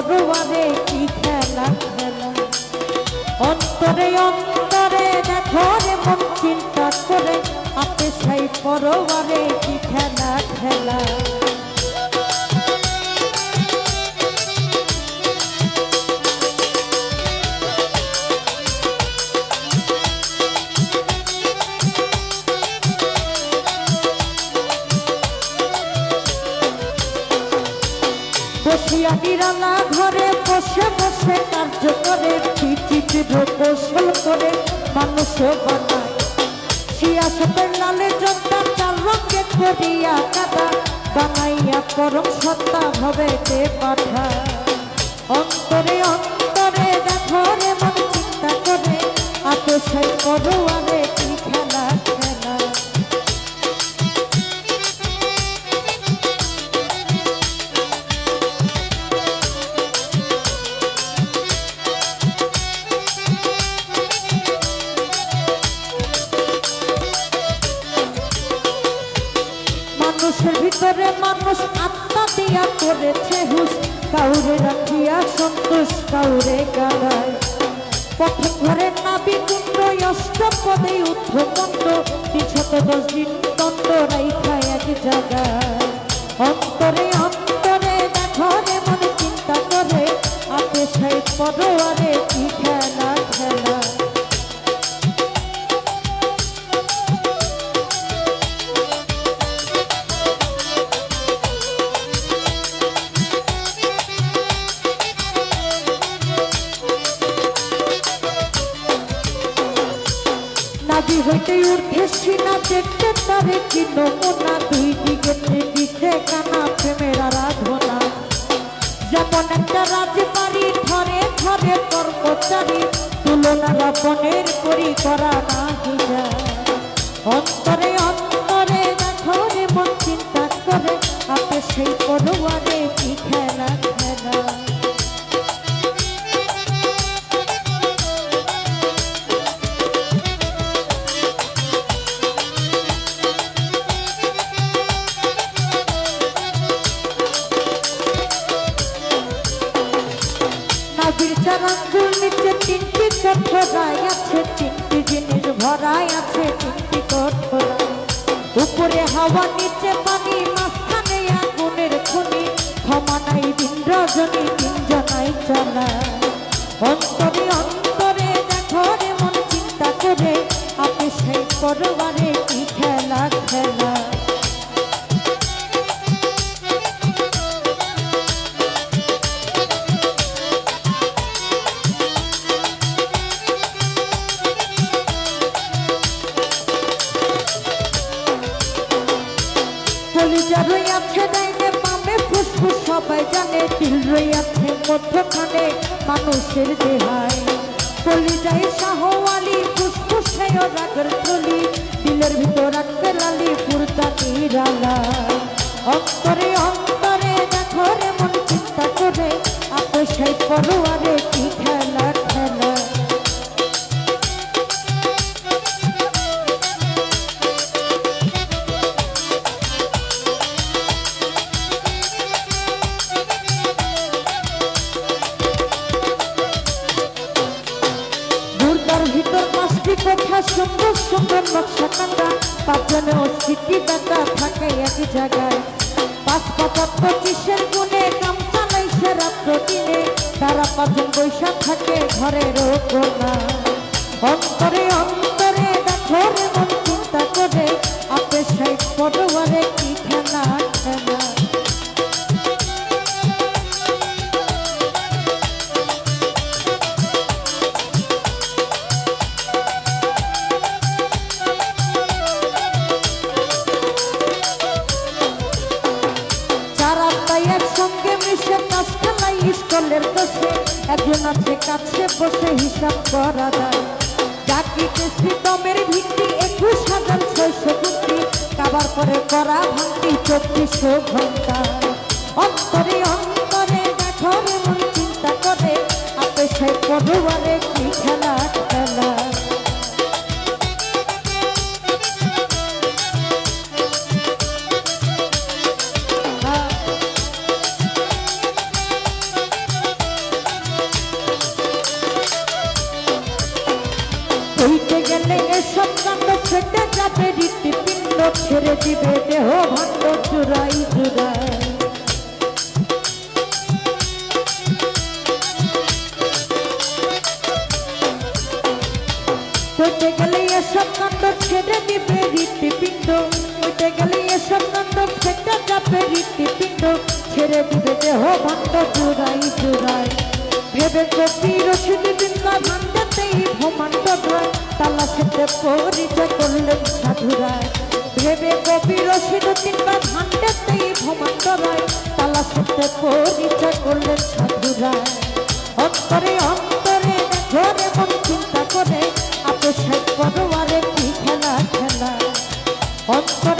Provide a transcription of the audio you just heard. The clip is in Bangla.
পড়ুয়ারে কি খেলা খেলা? অন্তরে অন্তরে দেখো রে মন চিন্তা করে, আপে সেই পড়ুয়ারে কি খেলা খেলা? বসিয়া ঘরে বসে বসে কার্য করে বিচিত্র কৌশল করে মানুষ বানায়। শিয়াসতের লালে জন্তা চার রঙে করিয়া কাদা, বানাইয়া পরম সত্তা ভবে দে পাঠা অন্তরে অন্তরে দেখো রে মন চিন্তা করে আতো সেই মানুষের ভিতরে মানুষ আত্মা দিয়া করেছে হুস কাউরে রাখিয়া সন্তোষ, কাউরে গাড়ায় পথে ঘরে নাবি কুণ্ড, অষ্টপদে ঊর্ধ্বমন্ড পিছতে দশ দিন দণ্ড রাইখায় এক জায়গায়। অন্তরে অন্তরে দেখো রে মনে চিন্তা করে আপে সেই পদোয়ারে কি হইতে ঊর্ধ্বে সিনা দেখতে কি নমুনা? দুই দিকে কানা প্রেমের আরাধনা। যেমন একটা রাজবাড়ি ধরে ধরে কর্মচারী, তুলনা রাবণের করি করা না অন্তরে অন্তরে দেখো রে মন, চিন্তা করে আপে সেই পড়ুয়ারে কি কঠোরায় আছে, তিনটি জিনিস ভরায় আছে, তিনটি কঠোরা উপরে হাওয়া, নিচে পানি, মাঝখানে আগুনের খুনি। ক্ষমা নাই দিন রজনী তিন জনাই চলা। অন্তরে অন্তরে দেখো রে মন চিন্তা করে, আপনি সেই পরবারে সবাই জানে দিল রইয়াছে মধ্যখানে মানুষের দেহায় চলি যাই শাহওয়ালি ফুসফুসে ও রাগের চলি, দিলের ভিতর রাখতে লালি পুরতা নিরালা অন্তরে কোঠা সুন্দর সুন্দর নকশা কাটা পাঁচজনে অস্তিত্ব বেটা থাকে এক জায়গায়। পাঁচ পাতা পঁচিশের গুণে কাম চালাইছে রাত্র দিনে তারা পাঁচজন বৈশাখ থাকে ঘরের কোনা অন্তরে অন্তরে দেখো মন চিন্তা করে। আপে সেই পড়ুয়ারে কি খেলা খেলা। তাই একসঙ্গে মিশে কাজ খেলাই স্কলের দোষে একজন আছে কাছে, বসে হিসাব করা যায়। চাকরিতে দমের ভিত্তি, একুশ হাজার ছয়শো কোটি কাবার পরে করা ভাঙতি চব্বিশশো ঘণ্টা। অন্তরে অন্তরে দেখো মন চিন্তা করে আপে পড়ুয়ারে কি খেলা খেলা। গেলে এসব কাণ্ড ফেটে যাবে, হৃৎপিণ্ড ছেড়ে দিবে, দেহ ভাণ্ড চূড়াই চূড়াই। হইতে গেলে এসব কাণ্ড ছেড়ে দিবে, হৃৎপিণ্ড। হইতে গেলে এসব কাণ্ড ফেটে যাবে, হৃৎপিণ্ড ছেড়ে দিবে, দেহ ভাণ্ড চূড়াই চূড়াই। ভেবে কপি রসিদ বিন্দা ভাণ্ডতেই ভ্রমাণ্ড ধয় তালা সেতে পরিচয় করলেন সাধুরায় ভেবে কবি রসিদ তিনবার ভাণ্ডতেই ভ্রমাণ্ড রয় তালা সেতে পরিচয় করলেন সাধুরায় অন্তরে অন্তরে ঘরে মন চিন্তা করে শেখ পরোয়ারে কি খেলা খেলা? অন্তরে